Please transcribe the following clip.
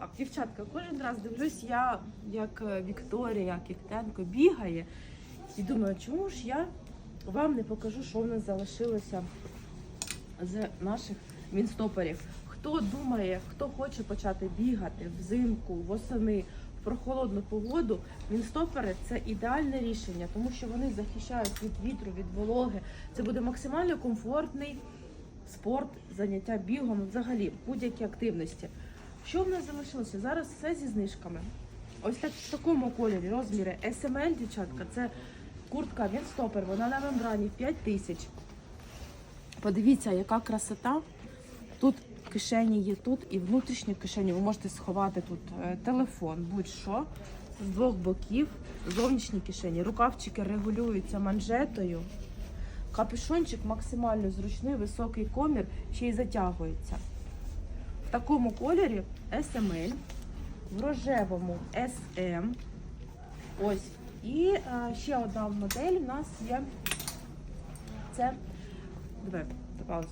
А, Дівчатка, кожен раз дивлюсь, я як е, Вікторія, Кіктенко бігає. І думаю, чому ж я вам не покажу, що в нас залишилося з наших мінстоперів. Хто думає, хто хоче почати бігати взимку, восени, в прохолодну погоду, мінстопери це ідеальне рішення, тому що вони захищають від вітру, від вологи. Це буде максимально комфортний спорт, заняття бігом, взагалі будь-які активності. Що в нас залишилося? Зараз все зі знижками. Ось так в такому кольорі розміри SML, дівчатка, це куртка Вінстопер, вона на мембрані 5 тисяч. Подивіться, яка красота. Тут кишені є тут і внутрішні кишені. Ви можете сховати тут е, телефон, будь-що. З двох боків, зовнішні кишені. Рукавчики регулюються манжетою. Капюшончик максимально зручний, високий комір, ще й затягується. В такому кольорі SML, в рожевому SM. Ось. І а, ще одна модель у нас є. Це. Давай, паузу.